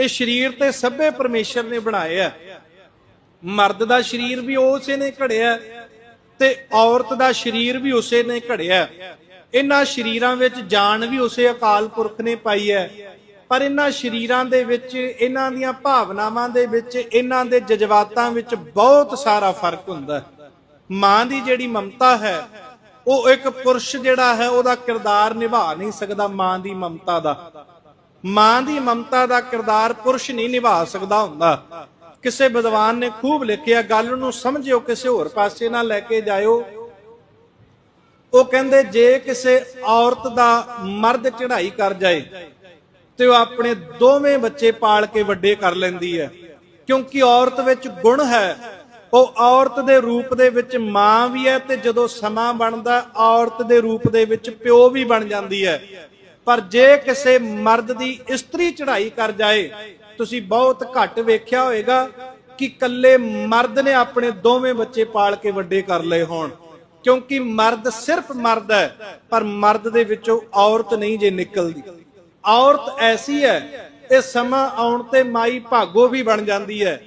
ਇਹ ਸਰੀਰ ਤੇ ਸਭੇ ਪਰਮੇਸ਼ਰ ਨੇ ਬਣਾਏ ਆ। ਮਰਦ ਦਾ ਸਰੀਰ ਵੀ ਉਸੇ ਨੇ ਘੜਿਆ ਤੇ ਔਰਤ ਦਾ ਸਰੀਰ ਵੀ ਉਸੇ ਨੇ ਘੜਿਆ ਇਹਨਾਂ ਸਰੀਰਾਂ ਵਿੱਚ ਜਾਨ ਵੀ ਉਸੇ ਅਕਾਲ ਪੁਰਖ ਨੇ ਪਾਈ ਹੈ। ਪਰ ਇਹਨਾਂ ਸਰੀਰਾਂ ਦੇ ਵਿੱਚ, ਇਹਨਾਂ ਦੀਆਂ ਭਾਵਨਾਵਾਂ ਦੇ ਵਿੱਚ, ਇਹਨਾਂ ਦੇ ਜਜ਼ਬਾਤਾਂ ਵਿੱਚ ਬਹੁਤ ਸਾਰਾ ਫ਼ਰਕ ਹੁੰਦਾ ਮਾਂ ਦੀ ਜਿਹੜੀ ਮਮਤਾ ਹੈ, ਉਹ ਇੱਕ ਪੁਰਸ਼ ਜਿਹੜਾ ਹੈ, ਉਹਦਾ ਕਿਰਦਾਰ ਨਿਭਾ ਨਹੀਂ ਸਕਦਾ ਮਾਂ ਦੀ ਮਮਤਾ ਦਾ। ਮਾਂ ਦੀ ਮਮਤਾ ਦਾ ਕਿਰਦਾਰ ਪੁਰਸ਼ ਨਹੀਂ ਨਿਭਾ ਸਕਦਾ ਹੁੰਦਾ। ਕਿਸੇ ਵਿਦਵਾਨ ਨੇ ਖੂਬ ਲਿਖਿਆ, ਗੱਲ ਨੂੰ ਸਮਝਿਓ, ਕਿਸੇ ਹੋਰ ਪਾਸੇ ਨਾ ਲੈ ਕੇ ਜਾਇਓ। ਉਹ ਕਹਿੰਦੇ, ਜੇ ਕਿਸੇ ਔਰਤ ਦਾ ਮਰਦ ਚੜ੍ਹਾਈ ਕਰ ਜਾਏ, ਤੇ ਉਹ ਆਪਣੇ ਦੋਵੇਂ ਬੱਚੇ ਪਾਲ ਕੇ ਵੱਡੇ ਕਰ ਲੈਂਦੀ ਹੈ। ਕਿਉਂਕਿ ਔਰਤ ਵਿੱਚ ਗੁਣ ਹੈ। ਉਹ ਔਰਤ ਦੇ ਰੂਪ ਦੇ ਵਿੱਚ ਮਾਂ ਵੀ ਹੈ ਤੇ ਜਦੋਂ ਸਮਾਂ ਬਣਦਾ, ਔਰਤ ਦੇ ਰੂਪ ਦੇ ਵਿੱਚ ਪਿਓ ਵੀ ਬਣ ਜਾਂਦੀ ਹੈ। ਪਰ ਜੇ ਕਿਸੇ ਮਰਦ ਦੀ ਇਸਤਰੀ ਚੜ੍ਹਾਈ ਕਰ ਜਾਏ, ਤੁਸੀਂ ਬਹੁਤ ਘੱਟ ਵੇਖਿਆ ਹੋਵੇਗਾ ਕਿ ਕੱਲੇ ਮਰਦ ਨੇ ਆਪਣੇ ਦੋਵੇਂ ਬੱਚੇ ਪਾਲ ਕੇ ਵੱਡੇ ਕਰ ਲਏ ਹੋਣ। ਕਿਉਂਕਿ ਮਰਦ ਸਿਰਫ ਮਰਦ ਹੈ, ਪਰ ਮਰਦ ਦੇ ਵਿੱਚੋਂ ਔਰਤ ਨਹੀਂ ਜੇ ਨਿਕਲਦੀ। ਔਰਤ ਐਸੀ ਹੈ, ਇਹ ਸਮਾਂ ਆਉਣ ਤੇ ਮਾਈ ਭਾਗੋ ਵੀ ਬਣ ਜਾਂਦੀ ਹੈ।